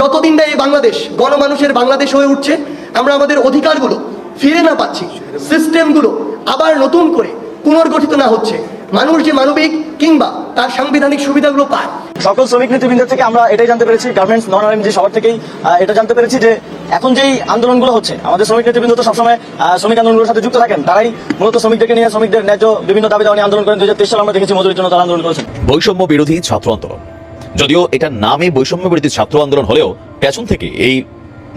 যতদিন না এই বাংলাদেশ গণমানুষের বাংলাদেশ হয়ে উঠছে আমরা আমাদের অধিকারগুলো ফিরে না পাচ্ছি। সিস্টেমগুলো আবার নতুন করে পুনর্গঠিত না হচ্ছে। মানুষ যে মানবিক কিংবা তার সাংবিধানিক সুবিধাগুলো পায়। সকল শ্রমিক নেতৃবৃন্দ থেকে আমরা এটাই জানতে পেরেছি গার্মেন্টস নন যে সবার থেকেই এটা জানতে পেরেছি যে এখন যেই আন্দোলনগুলো হচ্ছে আমাদের শ্রমিক নেতৃবৃন্দ তো সবসময় শ্রমিক আন্দোলনগুলোর সাথে যুক্ত থাকেন। তারাই মূলত শ্রমিকদেরকে নিয়ে শ্রমিকদের ন্যায্য বিভিন্ন দাবি দাওয়া নিয়ে আন্দোলন করেন। দুই হাজার তেইশ সালে আমরা দেখেছি মজুরির জন্য তারা আন্দোলন করেছেন। বৈষম্য বিরোধী ছাত্র আন্দোলন। যদিও এটা নামে বৈষম্য বিরোধী ছাত্র আন্দোলন হলেও পেছন থেকে এই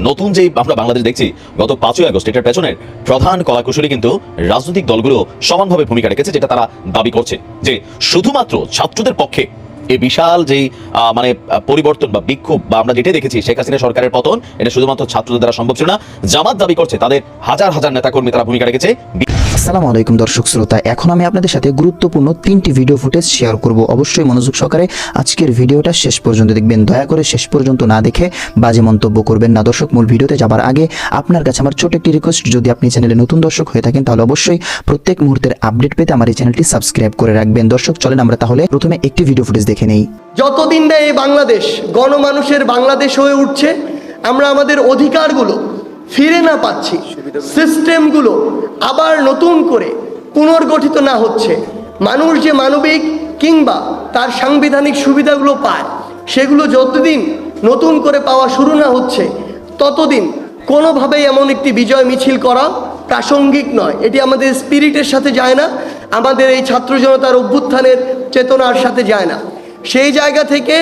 নতুন যে আমরা বাংলাদেশ দেখছি, গত পাঁচই আগস্ট এটার পেছনের প্রধান কলাকুশলী কিন্তু রাজনৈতিক দলগুলো সমানভাবে ভূমিকা রেখেছে, যেটা তারা দাবি করছে যে শুধুমাত্র ছাত্রদের পক্ষে এই বিশাল যে মানে পরিবর্তন বা বিক্ষোভ বা আমরা যেটাই দেখেছি, শেখ হাসিনা সরকারের পতন, এটা শুধুমাত্র ছাত্রদের দ্বারা সম্ভব ছিল না, জামাত দাবি করছে, তাদের হাজার হাজার নেতাকর্মী তারা ভূমিকা রেখেছে। আসসালামু আলাইকুম দর্শক শ্রোতা, এখন আমি আপনাদের সাথে গুরুত্বপূর্ণ তিনটি ভিডিও ফুটেজ শেয়ার করব। অবশ্যই মনোযোগ সহকারে আজকের ভিডিওটা শেষ পর্যন্ত দেখবেন। দয়া করে শেষ পর্যন্ত না দেখে বাজে মন্তব্য করবেন না। দর্শক, মূল ভিডিওতে যাবার আগে আপনার কাছে আমার ছোট একটি রিকোয়েস্ট যদি আপনি চ্যানেলে নতুন দর্শক হয়ে থাকেন, তাহলে অবশ্যই প্রত্যেক মুহূর্তের আপডেট পেতে আমার এই চ্যানেলটি সাবস্ক্রাইব করে রাখবেন। দর্শক, চলেন আমরা তাহলে প্রথমে একটি ভিডিও ফুটেজ দেখে নেই। যতদিন না এই বাংলাদেশ গণমানুষের বাংলাদেশ হয়ে উঠছে, আমরা আমাদের অধিকারগুলো ফিরে না পাচ্ছি। সিস্টেমগুলো আবার নতুন করে পুনর্গঠিত না হচ্ছে। মানুষ যে মানবিক কিংবা তার সাংবিধানিক সুবিধাগুলো পায়, সেগুলো যতদিন নতুন করে পাওয়া শুরু না হচ্ছে, ততদিন কোনোভাবেই এমন একটি বিজয় মিছিল করা প্রাসঙ্গিক নয়। এটি আমাদের স্পিরিটের সাথে যায় না, আমাদের এই ছাত্র জনতার অভ্যুত্থানের চেতনার সাথে যায় না। সেই জায়গা থেকে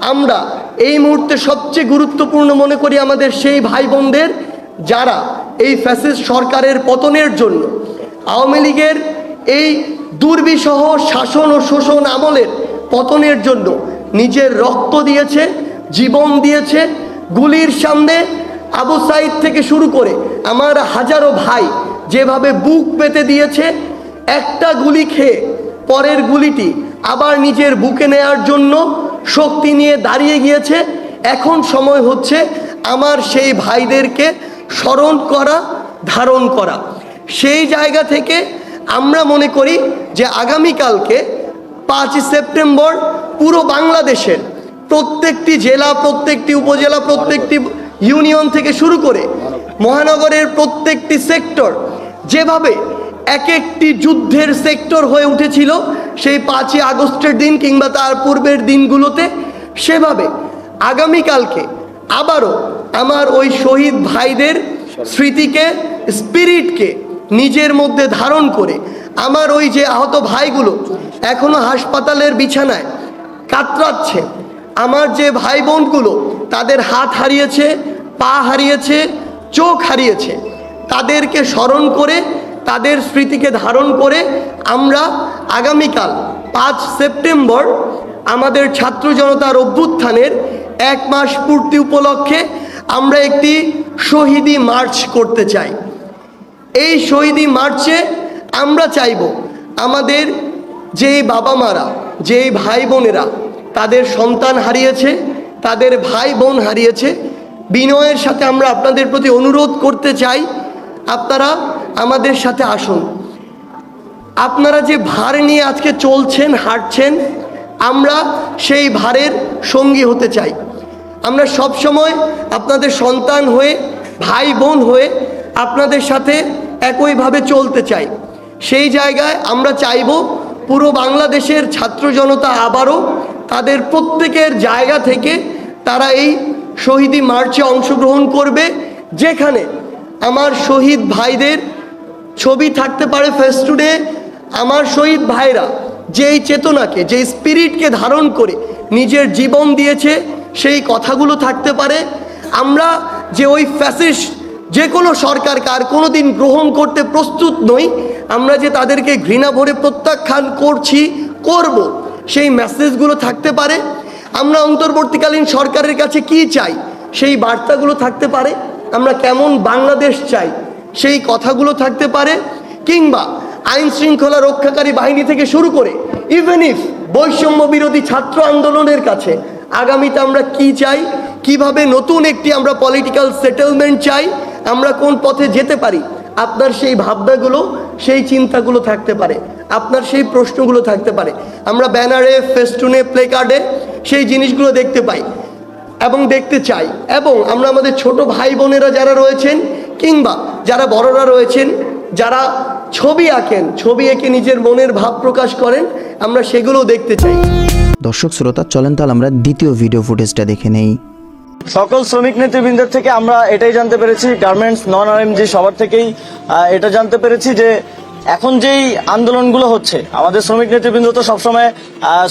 আমরা এই মুহূর্তে সবচেয়ে গুরুত্বপূর্ণ মনে করি আমাদের সেই ভাই বোনদের যারা এই ফ্যাসিস্ট সরকারের পতনের জন্য আওয়ামী লীগের এই দুর্বিসহ শাসন ও শোষণ আমলের পতনের জন্য নিজের রক্ত দিয়েছে, জীবন দিয়েছে, গুলির সামনে আবু সাইদ থেকে শুরু করে আমার হাজারো ভাই যেভাবে বুক পেতে দিয়েছে, একটা গুলি খেয়ে পরের গুলিটি আবার নিজের বুকে নেয়ার জন্য শক্তি নিয়ে দাঁড়িয়ে গিয়েছে। এখন সময় হচ্ছে আমার সেই ভাইদেরকে স্মরণ করা, ধারণ করা। সেই জায়গা থেকে আমরা মনে করি যে আগামীকালকে পাঁচই সেপ্টেম্বর পুরো বাংলাদেশের প্রত্যেকটি জেলা, প্রত্যেকটি উপজেলা, প্রত্যেকটি ইউনিয়ন থেকে শুরু করে মহানগরের প্রত্যেকটি সেক্টর যেভাবে এক একটি যুদ্ধের সেক্টর হয়ে উঠেছিল। সেই পাঁচই আগস্টের দিন কিংবা তার পূর্বের দিনগুলোতে সেভাবে আগামীকালকে আবারও আমার ওই শহীদ ভাইদের স্মৃতিকে, স্পিরিটকে নিজের মধ্যে ধারণ করে আমার ওই যে আহত ভাইগুলো এখনও হাসপাতালের বিছানায় কাতরাচ্ছে, আমার যে ভাই বোনগুলো তাদের হাত হারিয়েছে, পা হারিয়েছে, চোখ হারিয়েছে, তাদেরকে স্মরণ করে তাদের স্মৃতিকে ধারণ করে আমরা আগামীকাল পাঁচ সেপ্টেম্বর আমাদের ছাত্র জনতার অভ্যুত্থানের এক মাস পূর্তি উপলক্ষে আমরা একটি শহীদি মার্চ করতে চাই। এই শহীদি মার্চে আমরা চাইব আমাদের যেই বাবা মারা যেই ভাই বোনেরা তাদের সন্তান হারিয়েছে, তাদের ভাই বোন হারিয়েছে, বিনয়ের সাথে আমরা আপনাদের প্রতি অনুরোধ করতে চাই। আপনারা আমাদের সাথে আসুন। আপনারা যে ভার নিয়ে আজকে চলছেন, হাঁটছেন, আমরা সেই ভারের সঙ্গী হতে চাই। আমরা সব সময় আপনাদের সন্তান হয়ে ভাই বোন হয়ে আপনাদের সাথে একইভাবে চলতে চাই। সেই জায়গায় আমরা চাইব পুরো বাংলাদেশের ছাত্র জনতা আবারও তাদের প্রত্যেকের জায়গা থেকে তারা এই শহীদি মার্চে অংশগ্রহণ করবে, যেখানে আমার শহীদ ভাইদের ছবি থাকতে পারে ফেস্টুডে আমার শহীদ ভাইরা যেই চেতনাকে, যেই স্পিরিটকে ধারণ করে নিজের জীবন দিয়েছে, সেই কথাগুলো থাকতে পারে। আমরা যে ওই ফ্যাসিস যে কোনো সরকার কার কোনো দিন গ্রহণ করতে প্রস্তুত নই, আমরা যে তাদেরকে ঘৃণা ভরে প্রত্যাখ্যান করছি, করব, সেই মেসেজগুলো থাকতে পারে। আমরা অন্তর্বর্তীকালীন সরকারের কাছে কি চাই, সেই বার্তাগুলো থাকতে পারে। আমরা কেমন বাংলাদেশ চাই সেই কথাগুলো থাকতে পারে, কিংবা আইন শৃঙ্খলা রক্ষাকারী বাহিনী থেকে শুরু করে ইভেন ইফ বৈষম্য বিরোধী ছাত্র আন্দোলনের কাছে, আগামীতে আমরা কি চাই, কীভাবে নতুন একটি আমরা পলিটিক্যাল সেটেলমেন্ট চাই, আমরা কোন পথে যেতে পারি, আপনার সেই ভাবনাগুলো, সেই চিন্তাগুলো থাকতে পারে, আপনার সেই প্রশ্নগুলো থাকতে পারে। আমরা ব্যানারে, ফেস্টুনে প্লে কার্ডে সেই জিনিসগুলো দেখতে পাই এবং দেখতে চাই। এবং আমরা আমাদের ছোট ভাই বোনেরা যারা রয়েছেন কিংবা যারা বড়রা রয়েছেন যারা ছবি আঁকেন ছবি এঁকে নিজের মনের ভাব প্রকাশ করেন আমরা সেগুলো দেখতে চাই। দর্শক শ্রোতা চলেন তাহলে আমরা দ্বিতীয় ভিডিও ফুটেজটা দেখে নেই। সকল শ্রমিক নেতৃবৃন্দের থেকে আমরা এটাই জানতে পেরেছি গার্মেন্টস নন আরএমজি সবার থেকেই এটা জানতে পেরেছি যে এখন যেই আন্দোলনগুলো হচ্ছে, আমাদের শ্রমিক নেতৃবৃন্দ তো সবসময়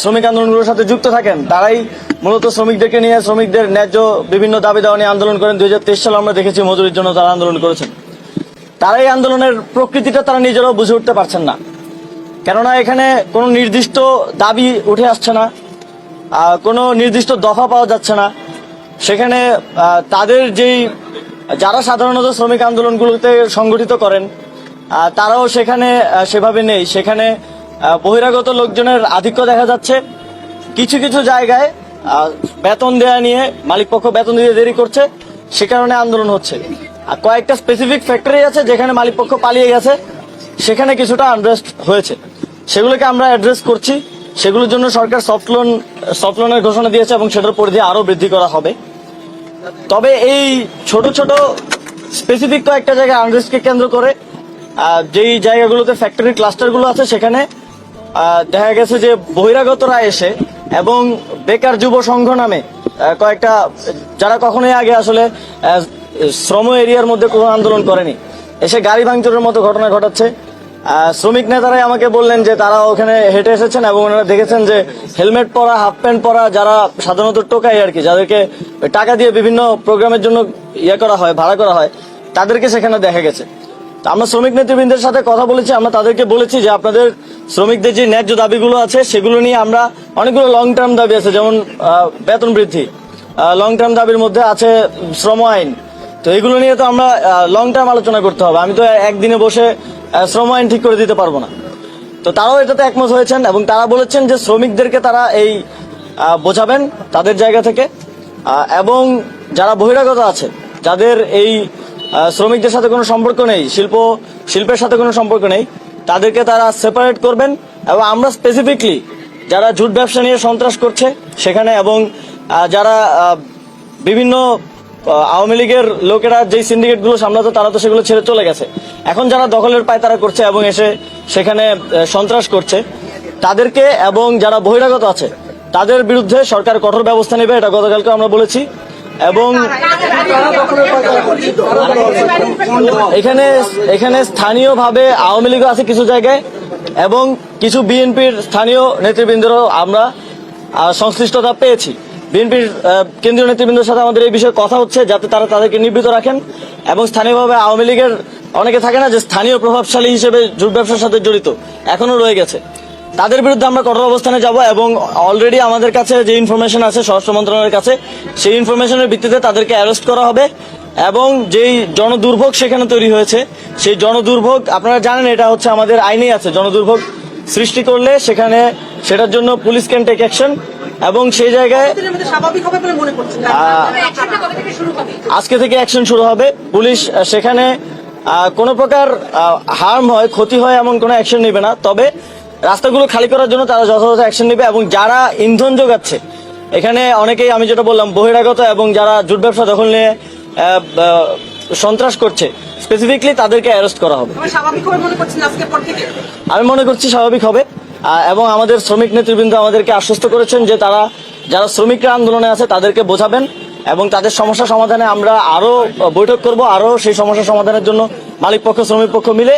শ্রমিক আন্দোলনগুলোর সাথে যুক্ত থাকেন। তারাই মূলত শ্রমিকদেরকে নিয়ে শ্রমিকদের ন্যায্য বিভিন্ন দাবি দাওয়া নিয়ে আন্দোলন করেন। দু হাজার তেইশ সালে আমরা দেখেছি মজুরির জন্য তারা আন্দোলন করেছেন। তারা এই আন্দোলনের প্রকৃতিটা তারা নিজেরাও বুঝে উঠতে পারছেন না। কেননা এখানে কোনো নির্দিষ্ট দাবি উঠে আসছে না কোনো নির্দিষ্ট দফা পাওয়া যাচ্ছে না। সেখানে তাদের যেই, যারা সাধারণত শ্রমিক আন্দোলনগুলোতে সংগঠিত করেন তারাও সেখানে সেভাবে নেই। সেখানে বহিরাগত লোকজনের আধিক্য দেখা যাচ্ছে। কিছু কিছু জায়গায় বেতন দেয়া নিয়ে মালিকপক্ষ বেতন দিতে দেরি করছে। সে কারণে আন্দোলন হচ্ছে। আর কয়েকটা স্পেসিফিক ফ্যাক্টরি আছে যেখানে মালিকপক্ষ পালিয়ে গেছে। সেখানে কিছুটা আনরেস্ট হয়েছে। সেগুলোকে আমরা অ্যাড্রেস করছি। সেগুলোর জন্য সরকার সফট লোন সফট লোনের ঘোষণা দিয়েছে এবং সেটার পরিধি আরও বৃদ্ধি করা হবে। তবে এই ছোট ছোট স্পেসিফিক কয়েকটা জায়গায় আনরেস্টকে কেন্দ্র করে যেই জায়গাগুলোতে ফ্যাক্টরি ক্লাস্টারগুলো আছে সেখানে দেখা গেছে যে বহিরাগতরা এসে এবং বেকার যুব সংঘ নামে কয়েকটা, যারা কখনোই আগে আসলে শ্রম এরিয়ার মধ্যে কোনো আন্দোলন করেনি, এসে গাড়ি ভাঙচুরের মতো ঘটনা ঘটাচ্ছে। শ্রমিক নেতারাই আমাকে বললেন যে তারা ওখানে হেঁটে এসেছেন এবং ওনারা দেখেছেন যে হেলমেট পরা, হাফ প্যান্ট পরা যারা সাধারণত টোকাই আর কি, যাদেরকে টাকা দিয়ে বিভিন্ন প্রোগ্রামের জন্য ইয়ে করা হয়, ভাড়া করা হয়, তাদেরকে সেখানে দেখা গেছে। আমরা শ্রমিক নেতৃবৃন্দের সাথে কথা বলেছি, আমরা তাদেরকে বলেছি যে আপনাদের শ্রমিকদের যে ন্যায্য দাবিগুলো আছে, সেগুলো নিয়ে আমরা অনেকগুলো লং টার্ম দাবি আছে, যেমন বেতন বৃদ্ধি লং টার্ম দাবির মধ্যে আছে শ্রম আইন। তো এগুলো নিয়ে তো আমরা লং টার্ম আলোচনা করতে হবে। আমি তো একদিনে বসে শ্রম আইন ঠিক করে দিতে পারব না। তো তারাও এটাতে একমত হয়েছেন এবং তারা বলেছেন যে শ্রমিকদেরকে তারা এই বোঝাবেন তাদের জায়গা থেকে। এবং যারা বহিরাগত আছে, যাদের এই শ্রমিকদের সাথে কোনো সম্পর্ক নেই, শিল্প, শিল্পের সাথে কোনো সম্পর্ক নেই। তাদেরকে তারা সেপারেট করবেন এবং আমরা স্পেসিফিকলি যারা জুট ব্যবসা নিয়ে সন্ত্রাস করছে সেখানে এবং যারা বিভিন্ন আওয়ামী লীগের লোকেরা যেই সিন্ডিকেটগুলো সামলাতো তারা তো সেগুলো ছেড়ে চলে গেছে। এখন যারা দখলের পায় তারা করছে এবং এসে সেখানে সন্ত্রাস করছে। তাদেরকে এবং যারা বহিরাগত আছে, তাদের বিরুদ্ধে সরকার কঠোর ব্যবস্থা নেবে, এটা গতকালকে আমরা বলেছি। এবং এখানে এখানে স্থানীয়ভাবে আওয়ামী লীগও আছে কিছু জায়গায় এবং কিছু বিএনপির স্থানীয় নেতৃবৃন্দেরও আমরা সংশ্লিষ্টতা পেয়েছি। বিএনপির কেন্দ্রীয় নেতৃবৃন্দের সাথে আমাদের এই বিষয়ে কথা হচ্ছে যাতে তারা তাদেরকে নিবৃত রাখেন এবং স্থানীয়ভাবে আওয়ামী লীগের অনেকে থাকে না যে স্থানীয় প্রভাবশালী হিসেবে জুট ব্যবসার সাথে জড়িত এখনও রয়ে গেছে। তাদের বিরুদ্ধে আমরা কঠোর অবস্থানে যাব এবং অলরেডি আমাদের কাছে যে ইনফরমেশন আছে, স্বরাষ্ট্র মন্ত্রণালয়ের কাছে, সেই ইনফরমেশনের ভিত্তিতে তাদেরকে অ্যারেস্ট করা হবে এবং যেই জনদুর্ভোগ সেখানে তৈরি হয়েছে, সেই জনদুর্ভোগ আপনারা জানেন এটা হচ্ছে আমাদের আইনেই আছে, জনদুর্ভোগ সৃষ্টি করলে সেখানে সেটার জন্য পুলিশ ক্যান টেক অ্যাকশন এবং সেই জায়গায় আজকে থেকে অ্যাকশন শুরু হবে। পুলিশ সেখানে কোনো প্রকার হার্ম হয়, ক্ষতি হয় এমন কোনো অ্যাকশন নেবে না। তবে রাস্তাগুলো খালি করার জন্য তারা যথাযথ অ্যাকশন নেবে এবং যারা ইন্ধন যোগাচ্ছে এখানে অনেকেই আমি যেটা বললাম বহিরাগত এবং যারা জুট ব্যবসা দখল নিয়ে সন্ত্রাস করছে স্পেসিফিকলি তাদেরকে অ্যারেস্ট করা হবে। আমি মনে করছি স্বাভাবিক হবে এবং আমাদের শ্রমিক নেতৃবৃন্দ আমাদেরকে আশ্বস্ত করেছেন যে তারা যারা শ্রমিকরা আন্দোলনে আছে তাদেরকে বোঝাবেন এবং তাদের সমস্যা সমাধানে আমরা আরও বৈঠক করব আরও সেই সমস্যা সমাধানের জন্য মালিক পক্ষ শ্রমিক পক্ষ মিলে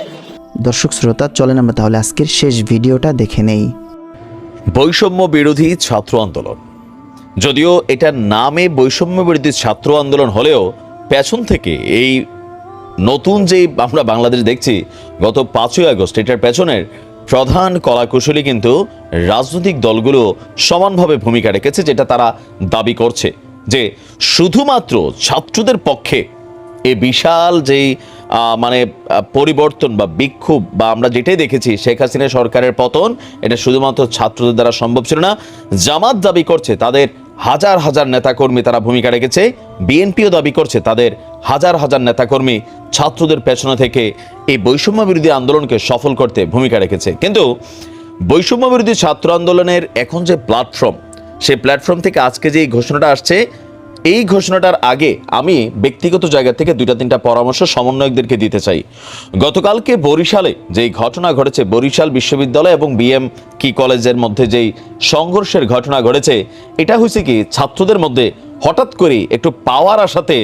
দর্শক শ্রোতা, চলেন আমরা তাহলে আজকের শেষ ভিডিওটা দেখে নেই। বৈষম্য বিরোধী ছাত্র আন্দোলন। যদিও এটার নামে বৈষম্য বিরোধী ছাত্র আন্দোলন হলেও পেছন থেকে এই নতুন যে আমরা বাংলাদেশ দেখছি, গত পাঁচই আগস্ট এটার পেছনের প্রধান কলাকুশলী কিন্তু রাজনৈতিক দলগুলো সমানভাবে ভূমিকা রেখেছে, যেটা তারা দাবি করছে যে শুধুমাত্র ছাত্রদের পক্ষে এ বিশাল যেই মানে পরিবর্তন বা বিক্ষোভ বা আমরা যেটাই দেখেছি, শেখ হাসিনা সরকারের পতন, এটা শুধুমাত্র ছাত্রদের দ্বারা সম্ভব ছিল না। জামাত দাবি করছে তাদের হাজার হাজার নেতাকর্মী তারা ভূমিকা রেখেছে, বিএনপিও দাবি করছে তাদের হাজার হাজার নেতাকর্মী ছাত্রদের পেছনে থেকে এই বৈষম্য বিরোধী আন্দোলনকে সফল করতে ভূমিকা রেখেছে। কিন্তু বৈষম্য বিরোধী ছাত্র আন্দোলনের এখন যে প্ল্যাটফর্ম সেই প্ল্যাটফর্ম থেকে আজকে যে ঘোষণাটা আসছে এই ঘোষণাটার আগে আমি ব্যক্তিগত জায়গা থেকে দুইটা তিনটা পরামর্শ সমন্বয়কদেরকে দিতে চাই। গতকালকে বরিশালে যেই ঘটনা ঘটেছে, বরিশাল বিশ্ববিদ্যালয় এবং বিএম কি কলেজের মধ্যে যেই সংঘর্ষের ঘটনা ঘটেছে, এটা হয়েছে কি ছাত্রদের মধ্যে হঠাৎ করে একটু পাওয়ার আসাতে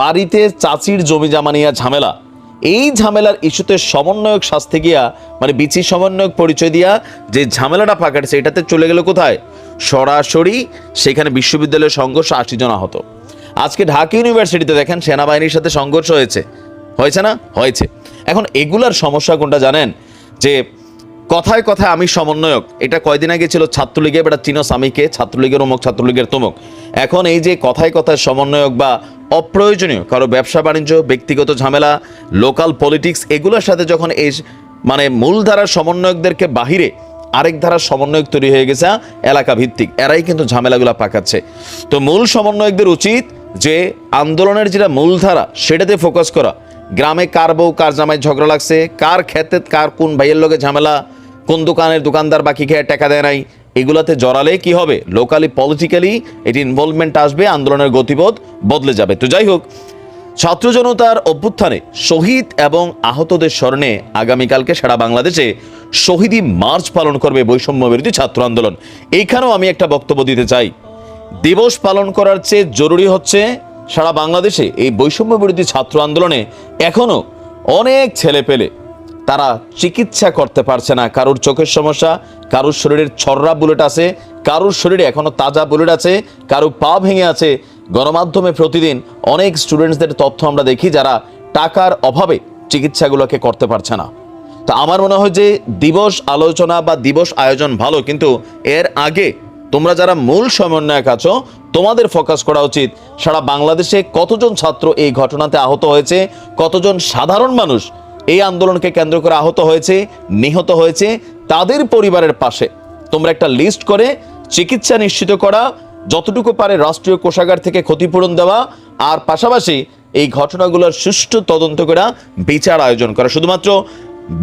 বাড়িতে চাচির জমি জামা নিয়ে ঝামেলা। এই ঝামেলার ইস্যুতে সমন্বয়ক শাস্তি গিয়া মানে বিচি সমন্বয়ক পরিচয় দিয়া যে ঝামেলাটা পাকাটছে এটাতে চলে গেল কোথায়? সরাসরি সেখানে বিশ্ববিদ্যালয়ের সংঘর্ষ আশি জন আহত। আজকে ঢাকা ইউনিভার্সিটিতে দেখেন সেনাবাহিনীর সাথে সংঘর্ষ হয়েছে। হয়েছে না? হয়েছে। এখন এগুলার সমস্যা কোনটা জানেন? যে কথায় কথায় আমি সমন্বয়ক, এটা কয়দিন আগে ছিল ছাত্রলীগে বেটা চিনো স্বামীকে, ছাত্রলীগের অমুক, ছাত্রলীগের তমুক। এখন এই যে কথায় কথায় সমন্বয়ক বা অপ্রয়োজনীয়, কারও ব্যবসা, বাণিজ্য, ব্যক্তিগত ঝামেলা লোকাল পলিটিক্স এগুলোর সাথে যখন এই মানে মূলধারার সমন্বয়কদেরকে বাহিরে আরেক ধারার সমন্বয়ক তৈরি হয়ে গেছে এলাকা ভিত্তিক এরাই কিন্তু ঝামেলাগুলো পাকাচ্ছে। তো মূল সমন্বয়কদের উচিত যে আন্দোলনের যেটা মূলধারা সেটাতে ফোকাস করা। গ্রামে কার বউ, কার জামাই ঝগড়া লাগছে, কার ক্ষেত্রে কার কোন ভাইয়ের লোকে ঝামেলা, কোন দোকানের দোকানদার বাকি খেয়ে টাকা দেয় নাই, এগুলাতে জড়ালে কি হবে? লোকালি পলিটিক্যালি এটি ইনভলভমেন্ট আসবে, আন্দোলনের গতিপথ বদলে যাবে। তো যাই হোক ছাত্র জনতার অভ্যুত্থানে শহীদ এবং আহতদের স্মরণে আগামীকালকে সারা বাংলাদেশে শহীদী মার্চ পালন করবে বৈষম্য বিরোধী ছাত্র আন্দোলন। এইখানেও আমি একটা বক্তব্য দিতে চাই। দিবস পালন করার চেয়ে জরুরি হচ্ছে সারা বাংলাদেশে এই বৈষম্য বিরোধী ছাত্র আন্দোলনে এখনও অনেক ছেলে পেলে। তারা চিকিৎসা করতে পারছে না। কারোর চোখের সমস্যা, কারোর শরীরের ছররা বুলেট আছে, কারোর শরীরে এখনও তাজা বুলেট আছে কারও পা ভেঙে আছে গণমাধ্যমে প্রতিদিন অনেক স্টুডেন্টসদের তথ্য আমরা দেখি যারা টাকার অভাবে চিকিৎসাগুলোকে করতে পারছে না। তো আমার মনে হয় যে দিবস আলোচনা বা দিবস আয়োজন ভালো, কিন্তু এর আগে তোমরা যারা মূল সমন্বয়ক আছো, তোমাদের ফোকাস করা উচিত সারা বাংলাদেশে কতজন ছাত্র এই ঘটনাতে আহত হয়েছে, কতজন সাধারণ মানুষ এই আন্দোলনকে কেন্দ্র করে আহত হয়েছে, নিহত হয়েছে, তাদের পরিবারের পাশে তোমরা একটা লিস্ট করে চিকিৎসা নিশ্চিত করা যতটুকু পারে রাষ্ট্রীয় কোষাগার থেকে ক্ষতিপূরণ দেওয়া আর পাশাপাশি এই ঘটনাগুলোর সুষ্ঠু তদন্ত করা, বিচার আয়োজন করা। শুধুমাত্র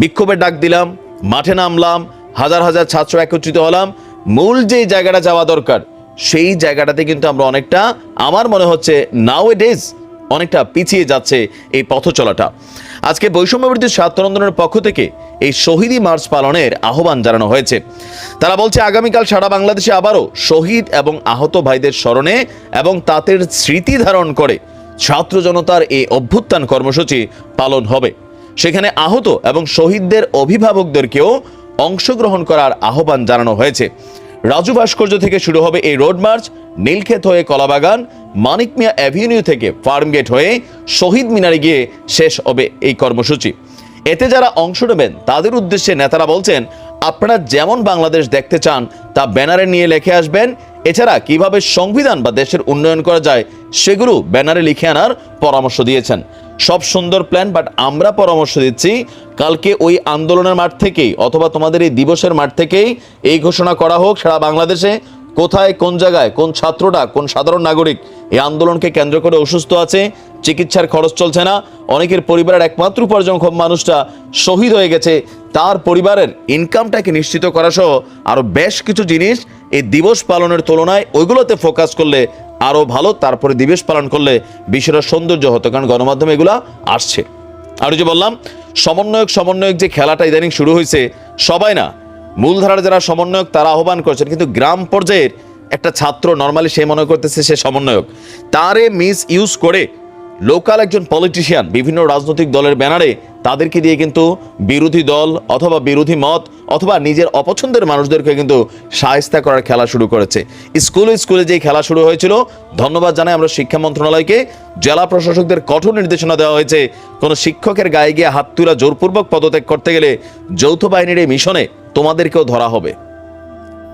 বিক্ষোভের ডাক দিলাম, মাঠে নামলাম, হাজার হাজার ছাত্র একত্রিত হলাম, মূল যে জায়গাটা যাওয়া দরকার, সেই জায়গাটাতে কিন্তু আমরা অনেকটা, আমার মনে হচ্ছে নাও ডেজ অনেকটা পিছিয়ে যাচ্ছে এই পথ চলাটা। আজকে বৈষম্য বিরোধী ছাত্র আন্দোলনের পক্ষ থেকে এই শহীদী মার্চ পালনের আহ্বান জানানো হয়েছে। তারা বলছে, আগামীকাল সারা বাংলাদেশে আবারও শহীদ এবং আহত ভাইদের স্মরণে এবং তাদের স্মৃতি ধারণ করে ছাত্র জনতার এই অভ্যুত্থান কর্মসূচি পালন হবে। সেখানে আহত এবং শহীদদের অভিভাবকদেরকেও অংশগ্রহণ করার আহ্বান জানানো হয়েছে। রাজু ভাস্কর্য থেকে শুরু হবে এই রোড মার্চ, নীলক্ষেত হয়ে কলাবাগান, মানিক মিয়া অ্যাভিনিউ থেকে ফার্মগেট হয়ে শহীদ মিনারে গিয়ে শেষ হবে এই কর্মসূচি। এতে যারা অংশ নেবেন, তাদের উদ্দেশ্যে নেতারা বলছেন, আপনারা যেমন বাংলাদেশ দেখতে চান, তা ব্যানারে নিয়ে লিখে আসবেন। এছাড়া কীভাবে সংবিধান বা দেশের উন্নয়ন করা যায়, সেগুলো ব্যানারে লিখে আনার পরামর্শ দিয়েছেন। সব সুন্দর প্ল্যান বাট আমরা পরামর্শ দিচ্ছি কালকে ওই আন্দোলনের মাঠ থেকেই অথবা তোমাদের এই দিবসের মাঠ থেকেই এই ঘোষণা করা হোক সারা বাংলাদেশে কোথায়, কোন জায়গায়, কোন ছাত্রটা, কোন সাধারণ নাগরিক এই আন্দোলনকে কেন্দ্র করে অসুস্থ আছে, চিকিৎসার খরচ চলছে না, অনেকের পরিবারের একমাত্র উপার্জনক্ষম মানুষটা শহীদ হয়ে গেছে তার পরিবারের ইনকামটাকে নিশ্চিত করা সহ আরও বেশ কিছু জিনিস এই দিবস পালনের তুলনায় ওইগুলোতে ফোকাস করলে আরও ভালো, তারপরে দিবস পালন করলে বিষয়টা সৌন্দর্য হতো। কারণ গণমাধ্যমে এগুলো আসছে। আর যে বললাম, সমন্বয়ক সমন্বয়ক যে খেলাটা ইদানিং শুরু হয়েছে সবাই না, মূলধারার যারা সমন্বয়ক, তারা আহ্বান করছেন, কিন্তু গ্রাম পর্যায়ের একটা ছাত্র নর্মালি সে মনে করতেছে সে সমন্বয়ক। তারে মিস ইউজ করে লোকাল একজন পলিটিশিয়ান বিভিন্ন রাজনৈতিক দলের ব্যানারে তাদেরকে দিয়ে কিন্তু বিরোধী দল অথবা বিরোধী মত অথবা নিজের অপছন্দের মানুষদেরকে কিন্তু সায়স্তা করার খেলা শুরু করেছে। স্কুলে স্কুলে যে খেলা শুরু হয়েছিল, ধন্যবাদ জানাই আমরা শিক্ষা মন্ত্রণালয়কে। জেলা প্রশাসকদের কঠোর নির্দেশনা দেওয়া হয়েছে, কোনো শিক্ষকের গায়ে গিয়ে হাত তুলা জোরপূর্বক পদত্যাগ করতে গেলে যৌথ বাহিনীর এই মিশনে তোমাদেরকেও ধরা হবে।